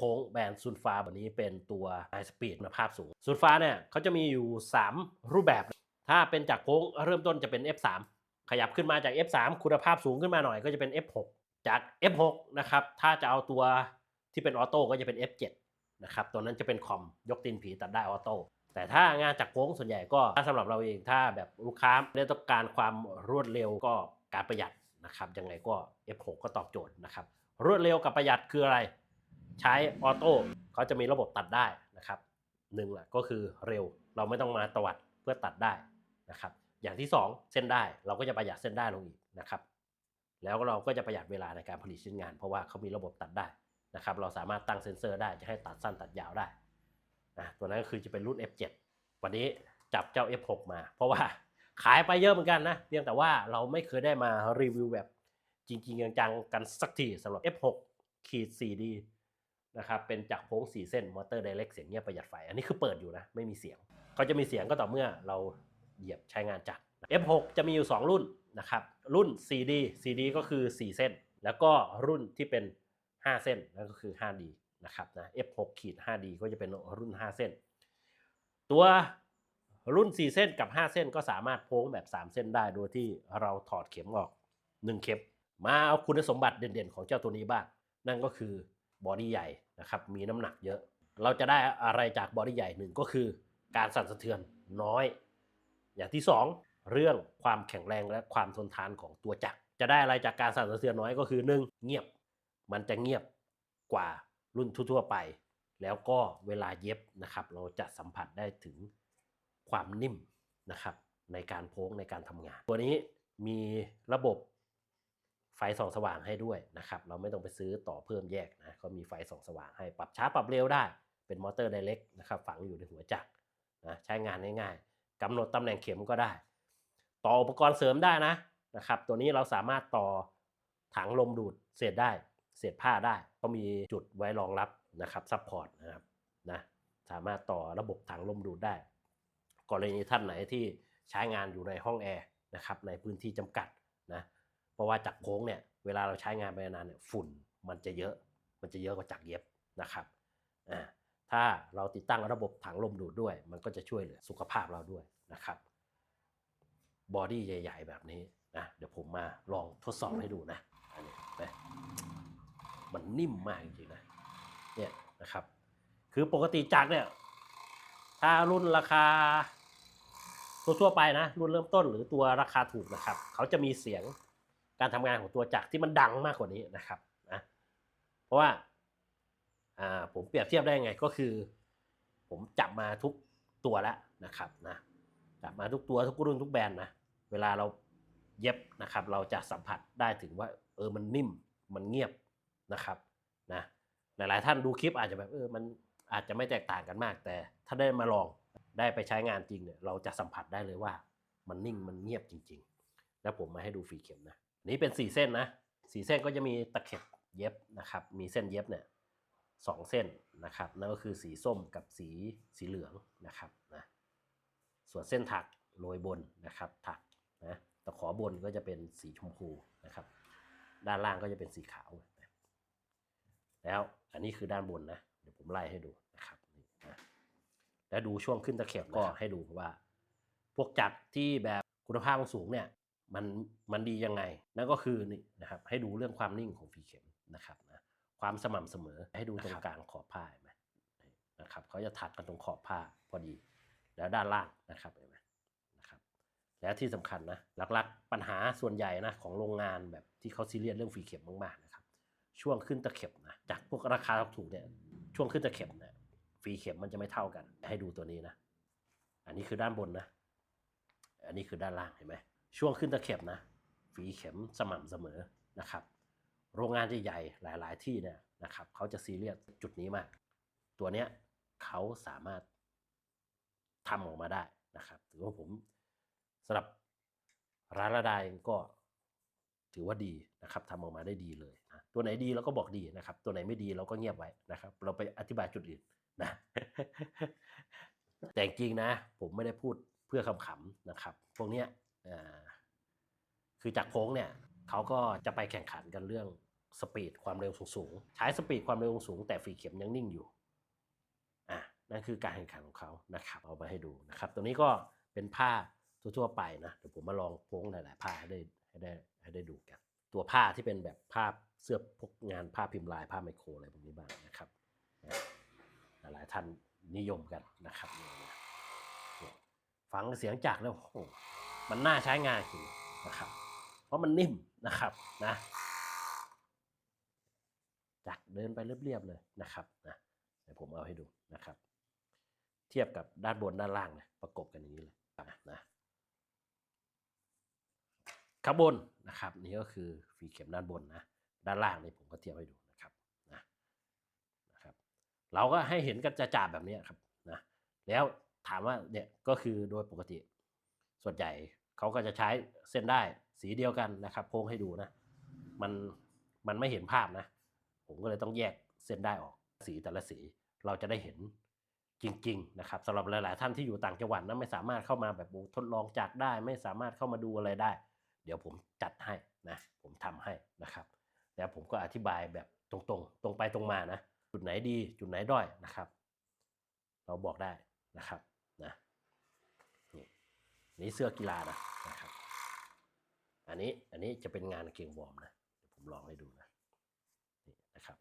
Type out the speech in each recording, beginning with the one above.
โค้งแบรนด์ซูนฟ้าแบบนี้เป็นตัวไฮสปีดคุณภาพสูงซูนฟ้าเนี่ยเขาจะมีอยู่ 3 รูปแบบ ถ้าเป็นจากโค้งเริ่มต้นจะเป็น F3 ขยับขึ้นมาจาก F3 คุณภาพสูงขึ้นมาหน่อยก็จะเป็น F6 จาก F6 นะครับถ้าจะเอาตัวที่เป็นออโต้ก็จะเป็น F7 นะครับตัวนั้นจะเป็นคอมยกตีนผีตัดได้ออโต้แต่ถ้างานจากโค้งส่วนใหญ่ก็ถ้าสำหรับเราเองถ้าแบบลูกค้าไม่ได้ต้องการความรวดเร็วก็การประหยัดนะครับยังไงก็ F6 ก็ตอบโจทย์นะครับรวดเร็วกับประหยัดคืออะไร ใช้ออโต้เขาจะมีระบบตัดได้นะครับหนึ่งแหละก็คือเร็วเราไม่ต้องมาตวัดเพื่อตัดได้นะครับอย่างที่สองเส้นได้เราก็จะประหยัดเส้นได้ลงอีกนะครับแล้วเราก็จะประหยัดเวลาในการผลิตชิ้นงาน เพราะว่าเขามีระบบตัดได้นะครับเราสามารถตั้งเซ็นเซอร์ได้จะให้ตัดสั้นตัดยาวได้นะตัวนั้นก็คือจะเป็นรุ่น F7 วันนี้จับเจ้า F6 มา เพราะว่าขายไปเยอะเหมือนกันนะเพียงแต่ว่าเราไม่เคยได้มารีวิวแบบจริงๆจังๆกันสักทีสำหรับ F6 ขีด 4D นะครับเป็นจากโค้ง4เส้นมอเตอร์ไดเรกเสียงเงียบประหยัดไฟ อันนี้คือเปิดอยู่นะ ไม่มีเสียงเขาจะมีเสียงก็ต่อเมื่อเราเหยียบใช้งานจักร F6 จะมีอยู่ 2 รุ่นนะครับรุ่น CD CD ก็คือ 4 เส้น แล้วก็รุ่นที่เป็น 5 เส้นนั่นก็คือ 5D นะครับนะ F6 ขีด 5D ก็จะเป็นรุ่น 5 เส้น ตัวรุ่น 4 เส้นกับ 5 เส้นก็สามารถโพ้งแบบ 3 เส้นได้โดยที่เราถอดเข็มออก 1 เข็ม มาเอาคุณสมบัติเด่นๆ ของเจ้าตัวนี้บ้างนั่นก็คือบอดี้ใหญ่ นะครับมีน้ำหนักเยอะ เราจะได้อะไรจากบอดี้ใหญ่หนึ่งก็คือ การสั่นสะเทือนน้อย อย่างที่สองเรื่องความแข็งแรงและความทนทานของตัวจักรจะได้อะไรจากการสั่นสะเทือนน้อยก็คือหนึ่งเงียบมันจะเงียบกว่ารุ่นทั่วๆไป แล้วก็เวลาเย็บนะครับ เราจะสัมผัสได้ถึงความนิ่มนะครับในการโพ้งในการทำงาน ตัวนี้มีระบบ ไฟส่องสว่างให้ด้วยนะครับเราไม่ต้องไปซื้อต่อเพิ่มแยกนะก็มีไฟส่องสว่างให้ปรับช้าปรับเร็วได้ เป็นมอเตอร์ไดเรกนะครับฝังอยู่ในหัวจักรนะใช้งานง่ายๆกำหนดตำแหน่งเข็มก็ได้ ต่ออุปกรณ์เสริมได้นะนะครับตัวนี้เราสามารถต่อถังลมดูดเศษได้เศษผ้าได้ ก็มีจุดไว้รองรับนะครับซัพพอร์ตนะครับนะสามารถต่อระบบถังลมดูดได้ กรณีท่านไหนที่ใช้งานอยู่ในห้องแอร์นะครับในพื้นที่จำกัดนะ ราะว่าจักรโค้งเนี่ยเวลาเราใช้งานไปนานเนี่ยฝุ่นมันจะเยอะ มันจะเยอะกว่าจักรเย็บนะครับอ่าถ้าเราติดตั้งระบบถังลมดูดด้วย มันก็จะช่วยเหลือสุขภาพเราด้วยนะครับบอดี้ใหญ่ ๆ แบบนี้นะเดี๋ยวผมมาลองทดสอบให้ดูนะอันนี้ไปมันนิ่มมากจริงๆนะเนี่ยนะครับ คือปกติจักรเนี่ยถ้ารุ่นราคาทั่วๆไปนะ รุ่นเริ่มต้นหรือตัวราคาถูกนะครับ เขาจะมีเสียง การทำงานของตัวจักรที่มันดังมากกว่านี้นะครับนะเพราะว่าอ่าผมเปรียบเทียบได้ไงก็คือ ผมจับมาทุกตัวแล้วนะครับนะจับมาทุกตัวทุกรุ่นทุกแบรนด์นะเวลาเราเย็บนะครับ เราจะสัมผัสได้ถึงว่า เออมันนิ่มมันเงียบนะครับนะหลาย ๆ ท่านดูคลิปอาจจะแบบเออมันอาจจะไม่แตกต่างกันมาก แต่ถ้าได้มาลองได้ไปใช้งานจริงเนี่ยเราจะสัมผัสได้เลยว่า มันนิ่งมันเงียบจริง ๆ แล้วผมมาให้ดูฟรีเข็มนะ นี้เป็นสี่เส้นนะสี่เส้นก็จะมีตะเข็บเย็บนะครับ มีเส้นเย็บเนี่ยสองเส้นนะครับนั่นก็คือสีส้มกับสีสีเหลืองนะครับนะส่วนเส้นถักโรยบนนะครับถักนะตะขอบนก็จะเป็นสีชมพูนะครับ ด้านล่างก็จะเป็นสีขาว แล้วอันนี้คือด้านบนนะเดี๋ยวผมไล่ให้ดูนะครับนี่นะแล้วดูช่วงขึ้นตะเข็บก็ให้ดูว่า พวกจักรที่แบบคุณภาพสูงเนี่ย มันมันดียังไง นั่นก็คือนี่นะครับให้ดูเรื่องความนิ่งของฝีเข็มนะครับนะความสม่ำเสมอให้ดูตรงกลางขอบผ้าเห็นไหมนะครับเขาจะถักกันตรงขอบผ้าพอดี แล้วด้านล่างนะครับเห็นไหมนะครับแล้วที่สำคัญนะหลักๆปัญหาส่วนใหญ่นะของโรงงานแบบที่เขาซีเรียสเรื่องฝีเข็มมากๆนะครับช่วงขึ้นตะเข็บนะจากพวกราคาถูกๆเนี่ยช่วงขึ้นตะเข็บเนี่ยฝีเข็มมันจะไม่เท่ากัน ให้ดูตัวนี้นะ อันนี้คือด้านบนนะ อันนี้คือด้านล่างเห็นไหม ช่วงขึ้นตะเข็บนะฝีเข็มสม่ำเสมอนะครับ โรงงานใหญ่ๆหลาย ๆ ที่เนี่ยนะครับเขาจะซีเรียสจุดนี้มาก ตัวเนี้ยเขาสามารถทำออกมาได้นะครับถือว่าผมสำหรับร้านระดาเองก็ถือว่าดีนะครับทำออกมาได้ดีเลยนะตัวไหนดีเราก็บอกดีนะครับ ตัวไหนไม่ดีเราก็เงียบไว้นะครับ เราไปอธิบายจุดอื่นนะแต่จริงๆนะ ผมไม่ได้พูดเพื่อขำนะครับ พวกเนี้ย คือจากโค้งเนี่ยเขาก็จะไปแข่งขันกันเรื่องสปีดความเร็วสูงๆใช้สปีดความเร็วสูง แต่ฝีเข็มยังนิ่งอยู่อะนั่นคือการแข่งขันของเขานะครับเอามาให้ดูนะครับ ตัวนี้ก็เป็นผ้าทั่วๆไปนะเดี๋ยวผมมาลองโพ้งหลายๆผ้าให้ได้ให้ได้ให้ได้ดูกัน ตัวผ้าที่เป็นแบบผ้าเสื้อพกงานผ้าพิมพ์ลายผ้าไมโครอะไรพวกนี้บ้างนะครับหลายๆท่านนิยมกันนะครับฟังเสียงจักแล้วโอ้ มันน่าใช้งานจริงนะครับ เพราะมันนิ่มนะครับนะจักเดินไปเรียบๆเลยนะครับนะเดี๋ยวผมเอาให้ดูนะครับ เทียบกับด้านบนด้านล่างเลยประกบกันอย่างนี้เลยนะข้างบนนะครับนี่ก็คือฝีเข็มด้านบนนะด้านล่างนี่ผมก็เทียบให้ดูนะครับนะนะครับ เราก็ให้เห็นกันจ่าแบบนี้ครับนะแล้วถามว่าเนี่ยก็คือโดยปกติส่วนใหญ่ เขาก็จะใช้เส้นได้สีเดียวกันนะครับโพงให้ดูนะ มันมันไม่เห็นภาพนะ ผมก็เลยต้องแยกเส้นได้ออกสีแต่ละสีเราจะได้เห็นจริง ๆ นะครับสำหรับหลาย ๆ ท่านที่อยู่ต่างจังหวัดนะไม่สามารถเข้ามาแบบทดลองจักได้ ไม่สามารถเข้ามาดูอะไรได้ เดี๋ยวผมจัดให้นะผมทำให้นะครับแล้วผมก็อธิบายแบบตรงๆ ตรงไปตรงมานะ จุดไหนดีจุดไหนด้อยนะครับ เราบอกได้นะครับนะนี่นี่เสื้อกีฬานะ อันนี้อันนี้จะเป็นงานเกงวอร์มนะเดี๋ยวผมลองให้ดูนะนี่นะครับ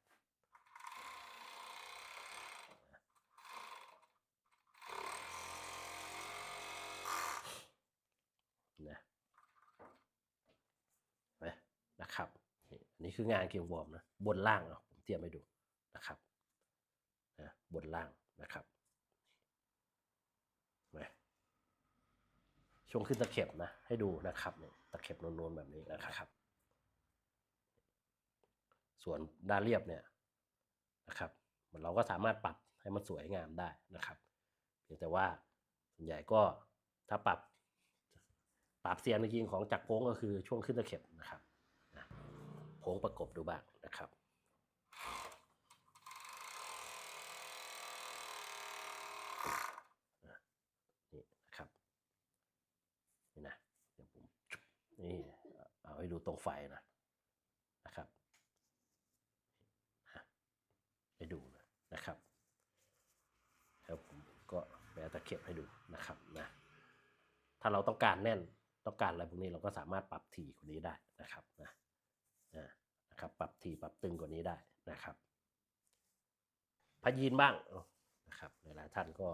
นะไหมนะครับอันนี้คืองานเกงวอร์มนะบนล่างเนาะผมเทียบให้ดูนะครับนะบนล่างนะครับเห็นไหม ช่วงขึ้นตะเข็บนะ ให้ดูนะครับเนี่ยตะเข็บนูนๆแบบนี้นะครับ ส่วนด้านเรียบเนี่ยนะครับมันเราก็สามารถปรับให้มันสวยงามได้นะครับเพียงแต่ว่าส่วนใหญ่ก็ถ้าปรับปรับเสียงจริงๆของจักรโค้งก็คือช่วงขึ้นตะเข็บนะครับนะโค้งประกบดูบ้างนะครับ นี่นะครับ นี่นะเดี๋ยวผมจุ๊บ นี่เอาให้ดูตรงไฟนะนะครับฮะให้ดูนะนะครับแล้วผมก็แปะตะเข็บให้ดูนะครับนะถ้าเราต้องการแน่นต้องการอะไรพวกนี้เราก็สามารถปรับถี่กว่านี้ได้นะครับนะนะครับปรับถี่ปรับตึงกว่านี้ได้นะครับพยีนบ้างนะครับหลายๆท่านก็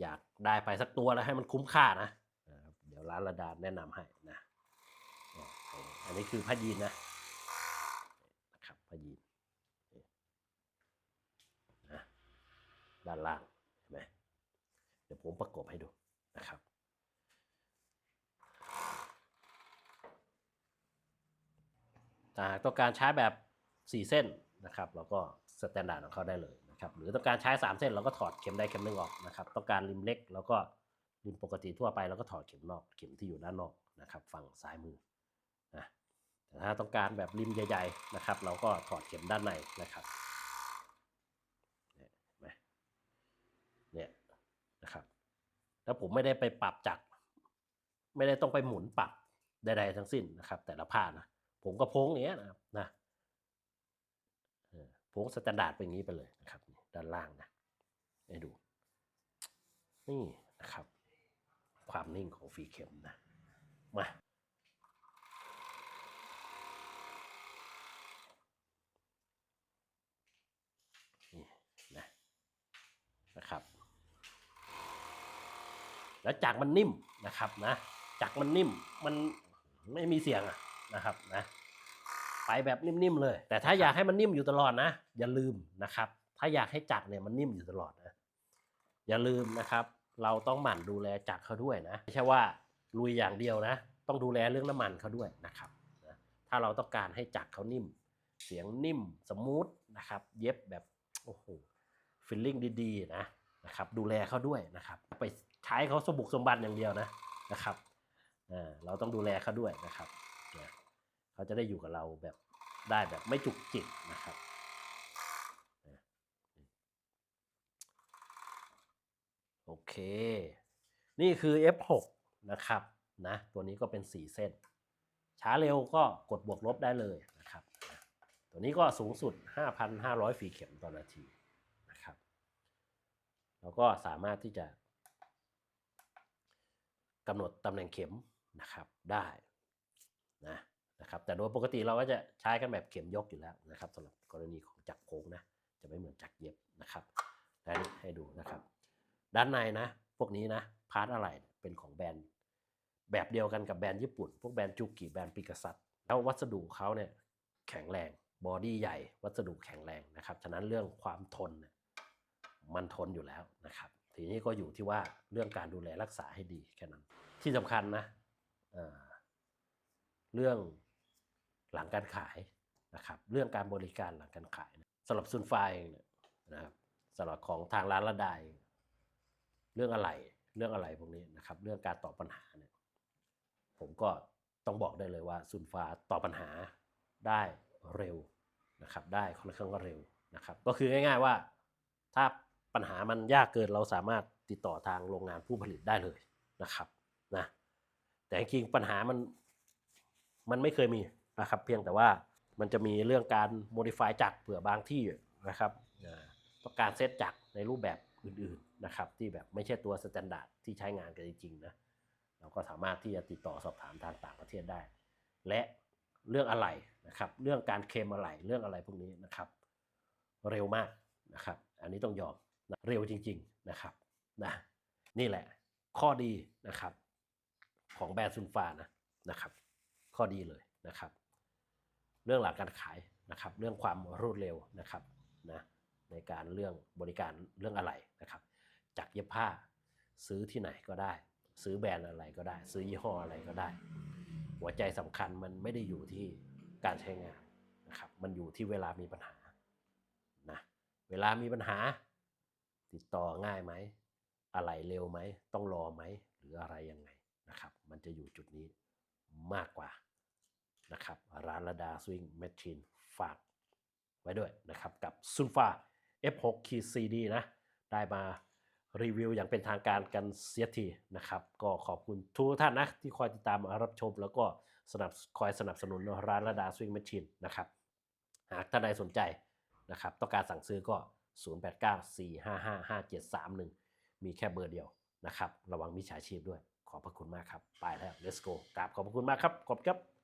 อยากได้ไปสักตัวแล้วให้มันคุ้มค่านะ ดี๋ยวร้านระดาแนะนำให้นะ อันนี้คือผ้ายีนนะนะครับผ้ายีนนะด้านล่างเห็นไหมเดี๋ยวผมประกบให้ดูนะครับถ้าหากต้องการใช้แบบ 4 เส้นนะครับ เราก็สแตนดาร์ดของเขาได้เลยนะครับ หรือต้องการใช้ 3 เส้นเราก็ถอดเข็มใดเข็มหนึ่งออกนะครับ ต้องการริมเล็กแล้วก็ ริมปกติทั่วไปเราก็ถอดเข็มนอกเข็มที่อยู่ด้านนอกนะครับฝั่งซ้ายมือนะแต่ถ้าต้องการแบบริมใหญ่ๆนะครับ เราก็ถอดเข็มด้านในนะครับเนี่ยเนี่ยนะครับแล้วผมไม่ได้ไปปรับจักรไม่ได้ต้องไปหมุนปรับใดๆทั้งสิ้นนะครับ แต่ละผ้านะผมก็โพ้งอย่างเงี้ยนะครับนะโพ้งสแตนดาร์ดเป็นอย่างนี้ไปเลยนะครับ ด้านล่างนะให้ดูนี่นะครับ ความนิ่งของฝีเข็มนะ มานี่นะนะครับ แล้วจักมันนิ่มนะครับนะจักมันนิ่มมันไม่มีเสียงอะนะครับนะไปแบบนิ่มๆเลย แต่ถ้าอยากให้มันนิ่มอยู่ตลอดนะ อย่าลืมนะครับ ถ้าอยากให้จักเนี่ยมันนิ่มอยู่ตลอดนะ อย่าลืมนะครับ เราต้องหมั่นดูแลจักรเขาด้วยนะไม่ใช่ว่าลุยอย่างเดียวนะ ต้องดูแลเรื่องน้ำมันเขาด้วยนะครับนะถ้าเราต้องการให้จักรเขานิ่ม เสียงนิ่มสมูทนะครับ เย็บแบบโอ้โหฟิลลิ่งดีๆนะนะครับ ดูแลเขาด้วยนะครับ ไปใช้เขาสมบุกสมบันอย่างเดียวนะนะครับเราต้องดูแลเขาด้วยนะครับ เขาจะได้อยู่กับเราแบบได้แบบไม่จุกจิกนะครับนะ โอเค นี่คือ F6 นะครับนะตัวนี้ก็เป็น 4 เส้น ช้าเร็วก็กดบวกลบได้เลยนะครับ ตัวนี้ก็สูงสุด 5,500 ฝีเข็มต่อนาทีนะครับ แล้วก็สามารถที่จะกำหนดตำแหน่งเข็มนะครับได้นะนะครับแต่โดยปกติเราก็จะใช้กันแบบเข็มยกอยู่แล้วนะครับสำหรับกรณีของจักรโค้งนะจะไม่เหมือนจักรเย็บนะครับและนี่ให้ดูนะครับ ด้านในนะ พวกนี้นะ พาร์ทอะไรเป็นของแบรนด์แบบเดียวกันกับแบรนด์ญี่ปุ่น พวกแบรนด์จูกิแบรนด์ปิกัสัตแล้ววัสดุเขาเนี่ยแข็งแรงบอดี้ใหญ่ วัสดุแข็งแรงนะครับ ฉะนั้นเรื่องความทนมันทนอยู่แล้วนะครับ ทีนี้ก็อยู่ที่ว่าเรื่องการดูแลรักษาให้ดีแค่นั้น ที่สำคัญนะเเรื่องหลังการขายนะครับ เรื่องการบริการหลังการขายนะสำหรับซุนไฟเองเนี่ยนะครับสำหรับของทางร้านละดาย เรื่องอะไรเรื่องอะไรพวกนี้นะครับ เรื่องการตอบปัญหาเนี่ยผมก็ต้องบอกได้เลยว่าซุนฟ้าตอบปัญหาได้เร็วนะครับ ได้ค่อนข้างเร็วนะครับ ก็คือง่าย ๆว่า ถ้าปัญหามันยากเกินเราสามารถติดต่อทางโรงงานผู้ผลิตได้เลยนะครับนะแต่จริงๆปัญหามันมันไม่เคยมีนะครับ เพียงแต่ว่ามันจะมีเรื่องการ modify จักรเผื่อบางที่นะครับต้องการเซตจักรในรูปแบบอื่นๆ นะครับ ที่แบบไม่ใช่ตัวสแตนดาร์ดที่ใช้งานกันจริงๆนะเราก็สามารถที่จะติดต่อสอบถามทางต่างประเทศได้ และเรื่องอะไรนะครับ เรื่องการเคลมอะไรเรื่องอะไรพวกนี้นะครับ เร็วมากนะครับ อันนี้ต้องยอมนะเร็วจริง ๆนะครับนะนี่แหละข้อดีนะครับของแบรนด์ซุนฟานะนะครับ ข้อดีเลยนะครับ เรื่องหลักการขายนะครับ เรื่องความรวดเร็วนะครับนะในการเรื่องบริการเรื่องอะไรนะครับ จากเย็บผ้า ซื้อที่ไหนก็ได้ ซื้อแบรนด์อะไรก็ได้ ซื้อยี่ห้ออะไรก็ได้ หัวใจสำคัญมันไม่ได้อยู่ที่การใช้งานนะครับ มันอยู่ที่เวลามีปัญหานะเวลามีปัญหา ติดต่อง่ายไหม อะไรเร็วไหม ต้องรอไหม หรืออะไรยังไงนะครับ มันจะอยู่จุดนี้มากกว่านะครับร้านระดาสวิงแมชชีนฝากไว้ด้วยนะครับ กับซุนฟา F6 คี CD นะ ได้มา รีวิวอย่างเป็นทางการกันเสียทีนะครับ ก็ขอบคุณทุกท่านนะ ที่คอยติดตามรับชม แล้วก็สนับคอยสนับสนุนร้านระดาสวิงแมชชีนนะครับ หากท่านใดสนใจนะครับต้องการสั่งซื้อก็ 0894555731 มีแค่เบอร์เดียวนะครับ ระวังมิจฉาชีพด้วย ขอบพระคุณมากครับ ไปแล้ว let's go กราบขอบพระคุณมากครับ ขอบคุณครับ